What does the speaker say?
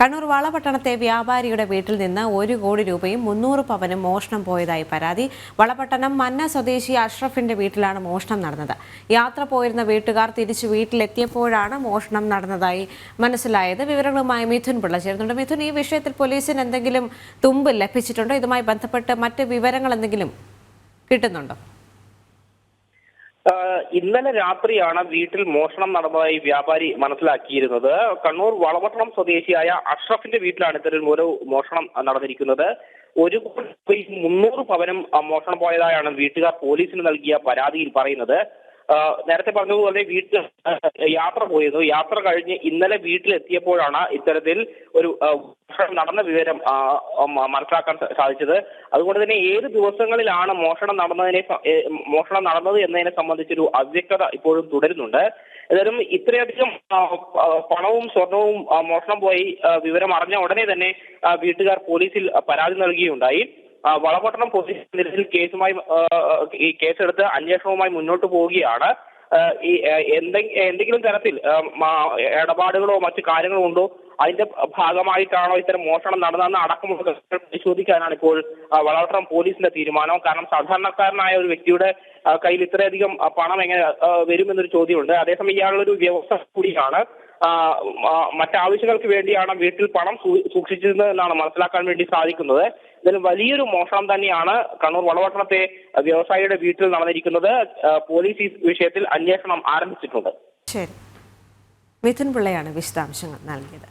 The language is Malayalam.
കണ്ണൂർ വളപട്ടണത്തെ വ്യാപാരിയുടെ വീട്ടിൽ നിന്ന് ഒരു കോടി രൂപയും മുന്നൂറ് പവനും മോഷണം പോയതായി പരാതി. വളപട്ടണം മന്ന സ്വദേശി അഷ്റഫിന്റെ വീട്ടിലാണ് മോഷണം നടന്നത്. യാത്ര പോയിരുന്ന വീട്ടുകാർ തിരിച്ചു വീട്ടിലെത്തിയപ്പോഴാണ് മോഷണം നടന്നതായി മനസ്സിലായത്. വിവരങ്ങളുമായി മിഥുൻ പിള്ള ചേരുന്നുണ്ട്. മിഥുൻ ഈ വിഷയത്തിൽ പോലീസിന് എന്തെങ്കിലും തുമ്പ് ലഭിച്ചിട്ടുണ്ടോ? ഇതുമായി ബന്ധപ്പെട്ട് മറ്റ് വിവരങ്ങൾ എന്തെങ്കിലും കിട്ടുന്നുണ്ടോ? ഇന്നലെ രാത്രിയാണ് വീട്ടിൽ മോഷണം നടന്നതായി വ്യാപാരി മനസ്സിലാക്കിയിരുന്നത്. കണ്ണൂർ വളപട്ടണം സ്വദേശിയായ അഷ്റഫിന്റെ വീട്ടിലാണ് ഇത്തരം ഒരു മോഷണം നടന്നിരിക്കുന്നത്. ഒരു മുന്നൂറ് പവനും മോഷണം പോയതായാണ് വീട്ടുകാർ പോലീസിന് നൽകിയ പരാതിയിൽ പറയുന്നത്. നേരത്തെ പറഞ്ഞതുപോലെ വീട്ടിൽ യാത്ര പോയിരുന്നു. യാത്ര കഴിഞ്ഞ് ഇന്നലെ വീട്ടിലെത്തിയപ്പോഴാണ് ഇത്തരത്തിൽ ഒരു നടന്ന വിവരം മനസ്സിലാക്കാൻ സാധിച്ചത്. അതുകൊണ്ട് തന്നെ ഏത് ദിവസങ്ങളിലാണ് മോഷണം നടന്നതിനെ മോഷണം നടന്നത് എന്നതിനെ സംബന്ധിച്ചൊരു അവ്യക്തത ഇപ്പോഴും തുടരുന്നുണ്ട്. ഏതായാലും ഇത്രയധികം പണവും സ്വർണവും മോഷണം പോയി വിവരം അറിഞ്ഞ ഉടനെ തന്നെ വീട്ടുകാർ പോലീസിൽ പരാതി നൽകുകയുണ്ടായി വളപട്ടണം പോലീസ് കേസുമായി ഈ കേസെടുത്ത് അന്വേഷണവുമായി മുന്നോട്ട് പോവുകയാണ്. ഈ എന്തെങ്കിലും തരത്തിൽ ഇടപാടുകളോ മറ്റു കാര്യങ്ങളോ ഉണ്ടോ അതിന്റെ ഭാഗമായിട്ടാണോ ഇത്തരം മോഷണം നടന്നതെന്ന് അടക്കമുള്ള കാര്യങ്ങൾ പരിശോധിക്കാനാണ് ഇപ്പോൾ വളർത്തം പോലീസിന്റെ തീരുമാനം കാരണം സാധാരണക്കാരനായ ഒരു വ്യക്തിയുടെ കയ്യിൽ ഇത്രയധികം പണം എങ്ങനെ വരുമെന്നൊരു ചോദ്യമുണ്ട്. അതേസമയം ഇയാളൊരു വ്യവസ്ഥ കൂടിയാണ് മറ്റാവശ്യങ്ങൾക്ക് വേണ്ടിയാണ് വീട്ടിൽ പണം സൂക്ഷിച്ചിരുന്നത് എന്നാണ് മനസ്സിലാക്കാൻ വേണ്ടി സാധിക്കുന്നത്. ഇതിൽ വലിയൊരു മോഷണം തന്നെയാണ് കണ്ണൂർ വളവട്ടണത്തെ വ്യവസായിയുടെ വീട്ടിൽ നടന്നിരിക്കുന്നത്. പോലീസ് ഈ വിഷയത്തിൽ അന്വേഷണം ആരംഭിച്ചിട്ടുണ്ട്. ശരി. മിഥുൻ പിള്ളയാണ് വിശദാംശങ്ങൾ നൽകിയത്.